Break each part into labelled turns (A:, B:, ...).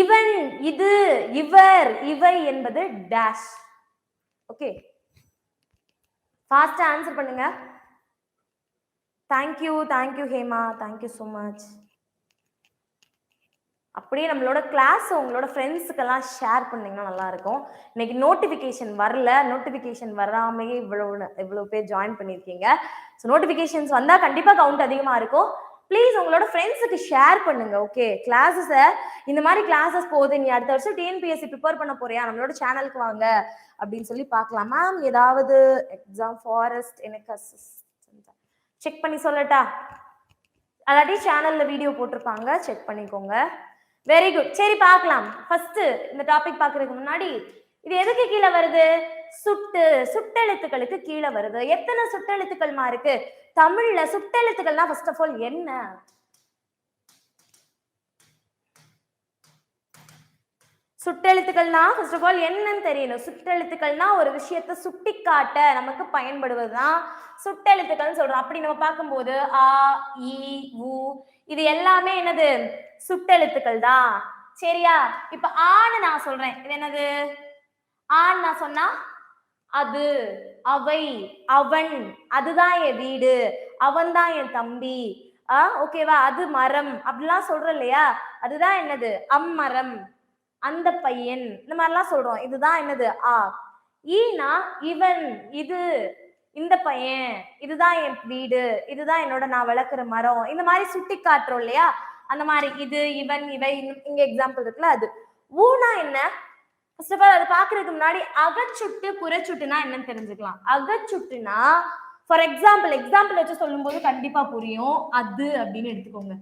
A: இவன் இது இவர் இவை என்பது டேஷ் ஓகே ஃபாஸ்டா ஆன்சர் பண்ணுங்க. Thank you thank you Hema. Thank you so much அப்படியே நம்மளோட கிளாஸ் உங்களோட ஃப்ரெண்ட்ஸுக்கெல்லாம் ஷேர் பண்ணிங்கன்னா நல்லாயிருக்கும். இன்னைக்கு நோட்டிஃபிகேஷன் வரல. நோட்டிஃபிகேஷன் வராமையே இவ்வளோ இவ்வளோ பேர் ஜாயின் பண்ணியிருக்கீங்க. ஸோ நோட்டிஃபிகேஷன்ஸ் வந்தால் கண்டிப்பாக கவுண்ட் அதிகமாக இருக்கும். ப்ளீஸ் உங்களோட ஃப்ரெண்ட்ஸுக்கு ஷேர் பண்ணுங்கள் ஓகே கிளாஸஸை இந்த மாதிரி கிளாஸஸ் போகுது நீ அடுத்த வருஷம் டிஎன்பிஎஸ்சி ப்ரிப்பேர் பண்ண போறியா? நம்மளோட சேனலுக்கு வாங்க. அப்படின்னு சொல்லி பார்க்கலாம். மேம் ஏதாவது எக்ஸாம் ஃபாரஸ்ட் எனக்கு செக் பண்ணி சொல்லட்டா? அல்லாட்டி சேனல்ல வீடியோ போட்டிருப்பாங்க. செக் பண்ணிக்கோங்க. வெரி குட் சரி பார்க்கலாம். ஃபர்ஸ்ட் இந்த டாபிக் பார்க்கறதுக்கு முன்னாடி இது எதுக்கு கீழே வருது? சுட்டு சுட்டெழுத்துக்களுக்கு கீழே வருது. எத்தனை சுட்டெழுத்துக்கள்மா இருக்கு? தமிழ்ல சுட்டெழுத்துக்கள்னா ஃபர்ஸ்ட் ஆஃப் ஆல் என்ன? சுட்டெழுத்துக்கள்னா ஃபர்ஸ்ட் ஆஃப் ஆல் என்னன்னு தெரியணும். சுட்டெழுத்துக்கள்னா ஒரு விஷயத்தை சுட்டி காட்ட நமக்கு பயன்படுவதுதான் சுட்டெழுத்துக்கள்னு சொல்றோம். அப்படி நம்ம பார்க்கும்போது ஆ இ உ இது எல்லாமே என்னது? சுட்டெழுத்துக்கள் தான் சரியா? இப்ப ஆன்னு நான் சொல்றேன். இது என்னது? ஆன்னு நான் சொன்னா அது அவை அவன் அதுதான் என் வீடு அவன் தான் என் தம்பி ஆ ஓகேவா அது மரம் அப்படிலாம் சொல்றோம் இல்லையா? அதுதான் என்னது? அம்மரம். அந்த பையன். இந்த மாதிரிலாம் சொல்றோம். இதுதான் என்னது? ஆ. ஈனா இவன் இது இந்த பையன் இதுதான் என் வீடு இதுதான் என்னோட நான் வளர்க்குற மரம். இந்த மாதிரி சுட்டி காட்டுறோம் இல்லையா? அந்த மாதிரி இது இவன் இவை இங்க எக்ஸாம்பிள் இருக்குல்ல அது. ஊனா என்ன? ஃபர்ஸ்ட் ஆஃப் ஆல் அதை பாக்குறதுக்கு முன்னாடி அகச்சுட்டு புறச்சுட்டுனா என்னன்னு தெரிஞ்சுக்கலாம். அகச்சுட்டுனா ஃபார் எக்ஸாம்பிள் எக்ஸாம்பிள் வச்சு சொல்லும்போது கண்டிப்பா புரியும். அது அப்படின்னு எடுத்துக்கோங்க.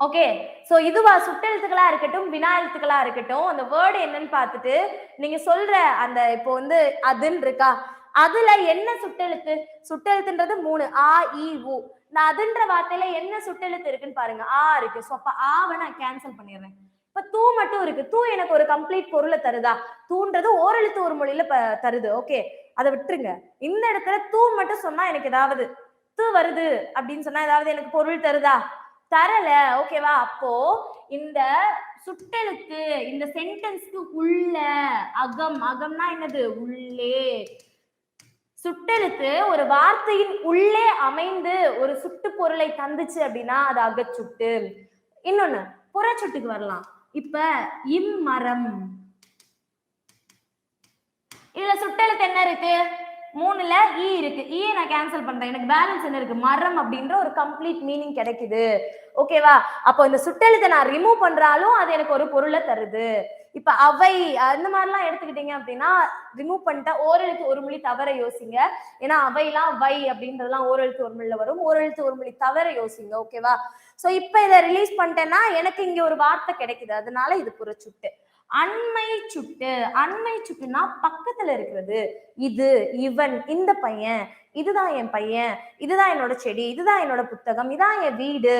A: ஓகே சோ இதுவா சுட்டெழுத்துக்களா இருக்கட்டும் வினா எழுத்துக்களா இருக்கட்டும் அந்த வேர்டு என்னன்னு பார்த்துட்டு நீங்க சொல்ற அந்த இப்போ வந்து அதுன்னு இருக்கா? அதுல என்ன சுட்டெழுத்து? சுட்டெழுத்துன்றது மூணு ஆ இ உ. நான் அதுன்ற வார்த்தையில என்ன சுட்டெழுத்து இருக்குன்னு பாருங்க. ஆ இருக்கு. சோ அப்ப ஆவை நான் கேன்சல் பண்ணிடுறேன். இப்ப தூ மட்டும் இருக்கு. தூ எனக்கு ஒரு கம்ப்ளீட் பொருளை தருதா? தூன்றது ஓரெழுத்து ஒரு மொழியில தருது. ஓகே அதை விட்டுருங்க. இந்த இடத்துல தூ மட்டும் சொன்னா எனக்கு ஏதாவது தூ வருது அப்படின்னு சொன்னா ஏதாவது எனக்கு பொருள் தருதா? தரல ஓகேவா அப்போ இந்த சுட்டெழுத்து இந்த சென்டென்ஸ்க்கு உள்ள அகம் அகம்னா என்னது? உள்ளே. சுட்டெழுத்து ஒரு வார்த்தையின் உள்ளே அமைந்து ஒரு சுட்டு பொருளை தந்துச்சு அப்படின்னா அது அகச்சுட்டு. இன்னொன்னு புறச்சுட்டுக்கு வரலாம். இப்ப இம்மரம் இதுல சுட்டெழுத்து என்ன இருக்கு? மூணுல ஈ இருக்கு. E ஈ நான் கேன்சல் பண்றேன். எனக்கு பேலன்ஸ் என்ன இருக்கு? மரம் அப்படின்ற ஒரு கம்ப்ளீட் மீனிங் கிடைக்குது. ஓகேவா அப்போ இந்த சுட்டெழுத்தை நான் ரிமூவ் பண்றாலும் அது எனக்கு ஒரு பொருளை தருது. இப்ப அவை அந்த மாதிரிலாம் எடுத்துக்கிட்டீங்க அப்படின்னா ரிமூவ் பண்ணிட்டா ஓரெழுத்து ஒரு மொழி தவிர யோசிங்க. ஏன்னா அவையெல்லாம் வை அப்படின்றதுலாம் ஓரெழுத்து ஒரு மொழியில வரும். ஓரெழுத்து ஒரு மொழி தவிர யோசிங்க ஓகேவா சோ இப்ப இதை ரிலீஸ் பண்ணிட்டேன்னா எனக்கு இங்க ஒரு வார்த்தை கிடைக்குது. அதனால இது புறச்சுட்டு அண்மை சுட்டு. அண்மை சுட்டுனா பக்கத்துல இருக்கிறது. இது இவன் இந்த பையன். இதுதான் என் பையன். இதுதான் என்னோட செடி. இதுதான் என்னோட புத்தகம். இதான் என் வீடு.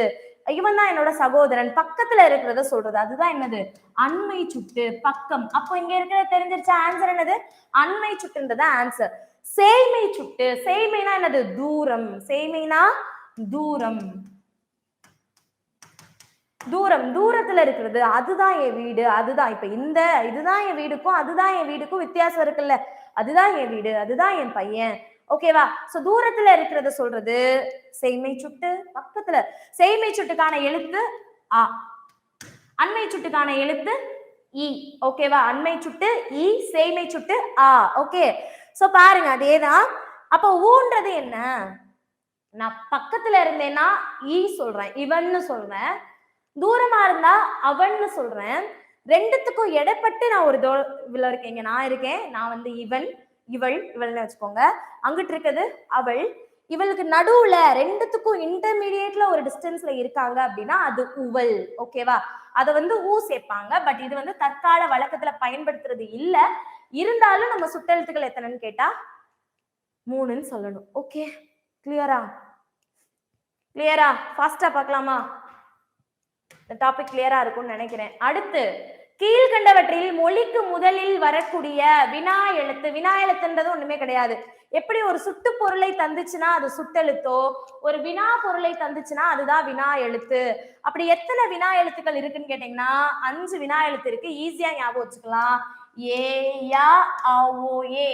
A: இவன் தான் என்னோட சகோதரன். பக்கத்துல இருக்கிறத சொல்றது. அதுதான் என்னது? அண்மை சுட்டு பக்கம். அப்போ இங்க இருக்கிற தெரிஞ்சிருச்ச? ஆன்சர் என்னது? அண்மை சுட்டுன்றது ஆன்சர் சேமை சுட்டு. சேமைனா என்னது? தூரம். சேமைனா தூரம். தூரம். தூரத்துல இருக்கிறது. அதுதான் என் வீடு. அதுதான். இப்ப இந்த இதுதான் என் வீடுக்கும் அதுதான் என் வீடுக்கும் வித்தியாசம் இருக்குல்ல. அதுதான் என் வீடு. அதுதான் என் பையன். ஓகேவா சோ தூரத்துல இருக்கிறத சொல்றது செய்மை சுட்டு பக்கத்துல. செய்மை சுட்டுக்கான எழுத்து ஆ அண்மை சுட்டுக்கான எழுத்து இ. ஓகேவா அண்மை சுட்டு இ செய்மை சுட்டு ஆ. ஓகே சோ பாருங்க அதேதான். அப்போ ஊன்றது என்ன? நான் பக்கத்துல இருந்தேன்னா ஈ சொல்றேன் இவன்னு சொல்றேன். தூரமா இருந்தா அவன்னு சொல்றேன். ரெண்டுத்துக்கும் எடைப்பட்டு நான் ஒரு தோ இவ்வளவு இருக்கேன் இங்க நான் இருக்கேன் நான் வந்து இவன். இவள் இவள்னு வச்சுக்கோங்க. அங்கிட்டு இருக்குது அவள். இவளுக்கு நடுவுல ரெண்டுத்துக்கும் இன்டர்மீடியட்ல ஒரு டிஸ்டன்ஸ்ல இருக்காங்க அப்படின்னா அது உவல் ஓகேவா அதை வந்து ஊ சேர்ப்பாங்க. பட் இது வந்து தற்கால வழக்கத்துல பயன்படுத்துறது இல்ல. இருந்தாலும் நம்ம சுட்டெழுத்துக்கள் எத்தனைன்னு கேட்டா மூணுன்னு சொல்லணும். ஓகே கிளியரா கிளியரா ஃபாஸ்டா பார்க்கலாமா? இந்த டாபிக் கிளியரா இருக்கும்னு நினைக்கிறேன். அடுத்து கீழ்கண்டவற்றில் மொழிக்கு முதலில் வரக்கூடிய வினா எழுத்து வினா எழுத்துன்றது ஒண்ணுமே கிடையாது. எப்படி ஒரு சுட்டு பொருளை தந்துச்சுன்னா அது சுட்டெழுத்தோ ஒரு வினா பொருளை தந்துச்சுன்னா அதுதான் வினா எழுத்து. அப்படி எத்தனை வினா எழுத்துக்கள் இருக்குன்னு கேட்டீங்கன்னா அஞ்சு வினா எழுத்து இருக்கு. ஈஸியா ஞாபகம் வச்சுக்கலாம். ஏ யா ஆ, ஓ ஏ.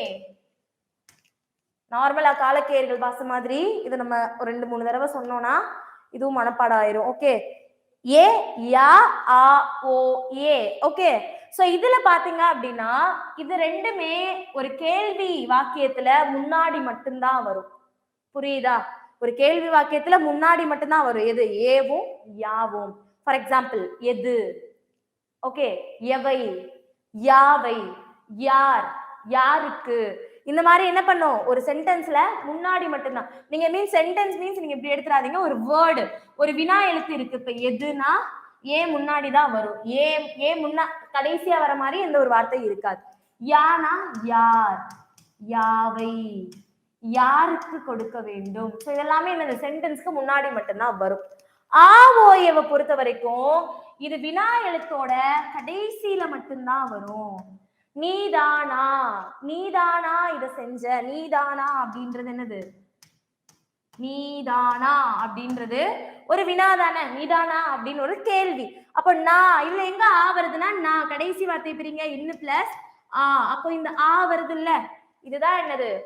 A: நார்மலா காலக்கேயர்கள் பாச மாதிரி இது நம்ம ஒரு ரெண்டு மூணு தடவை சொன்னோம்னா இதுவும் மனப்பாடம் ஆயிரும். ஓகே ஏ யா ஆ ஓ ஏ. ஓகே சோ இதுல பாத்தீங்க அப்படின்னா இது ரெண்டுமே ஒரு கேள்வி வாக்கியத்துல முன்னாடி மட்டும்தான் வரும். புரியுதா? ஒரு கேள்வி வாக்கியத்துல முன்னாடி மட்டும்தான் வரும். எது? ஏவும் யாவும். ஃபார் எக்ஸாம்பிள் எது? ஓகே எவை? யாவை? யார்? யாருக்கு? இந்த மாதிரி என்ன பண்ணும்? ஒரு சென்டென்ஸ்ல முன்னாடி மட்டும்தான். நீங்க மீன் சென்டென்ஸ் மீன்ஸ் நீங்க இப்படி எடுத்துறாதீங்க. ஒரு வேர்டு ஒரு வினா எழுத்து இருக்கு. இப்ப எதுனா ஏ முன்னாடி தான் வரும். ஏ ஏ முன்னா கடைசியா வர மாதிரி எந்த ஒரு வார்த்தை இருக்காது. யானா யார்? யாவை? யாருக்கு கொடுக்க வேண்டும்? ஸோ இதெல்லாமே இந்த சென்டென்ஸ்க்கு முன்னாடி மட்டும்தான் வரும். ஆ ஓயவை பொறுத்த வரைக்கும் இது வினா எழுத்தோட கடைசியில மட்டும்தான் வரும். நீதானா? நீதானா இத செஞ்ச? நீதானா அப்படின்றது என்னது? நீதானா அப்படின்றது ஒரு வினா தானே? நீதானா அப்படின்னு ஒரு கேள்வி. அப்போ நான் இதுல எங்க ஆ வருதுன்னா நான் கடைசி வார்த்தை பிரிங்க. இன்னும் பிளஸ் ஆ. அப்போ இந்த ஆ வருது இல்ல இதுதான் என்னது?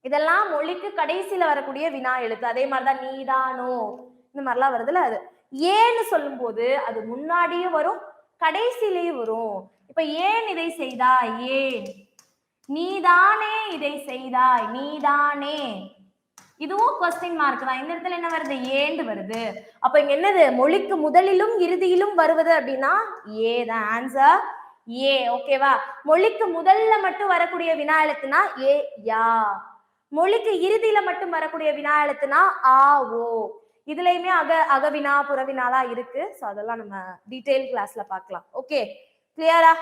A: இதெல்லாம் மொழிக்கு கடைசியில வரக்கூடிய வினா எழுத்து. அதே மாதிரிதான் நீதானோ? இந்த மாதிரிலாம் வருதுல்ல அது. ஏன்னு சொல்லும்போது அது முன்னாடியும் வரும் கடைசியிலேயும் வரும். இப்ப ஏன் இதை செய்தாய்? ஏன்? நீதானே இதை செய்தாய். நீதானே. இதுவும் கொஸ்டின் மார்க் தான். இந்த இடத்துல என்ன வருது? ஏண்டு வருது. அப்ப இங்க என்னது? மொழிக்கு முதலிலும் இறுதியிலும் வருவது அப்படின்னா ஏ தான். Answer A. ஓகேவா மொழிக்கு முதல்ல மட்டும் வரக்கூடிய வினா எழுத்துனா ஏ யா. மொழிக்கு இறுதியில மட்டும் வரக்கூடிய வினா எழுத்துனா ஆ ஓ. இதுலயுமே அக அகவினா புறவினாலாம் இருக்கு. ஸோ அதெல்லாம் நம்ம டீட்டெயில் கிளாஸ்ல பார்க்கலாம். ஓகே கிளியரா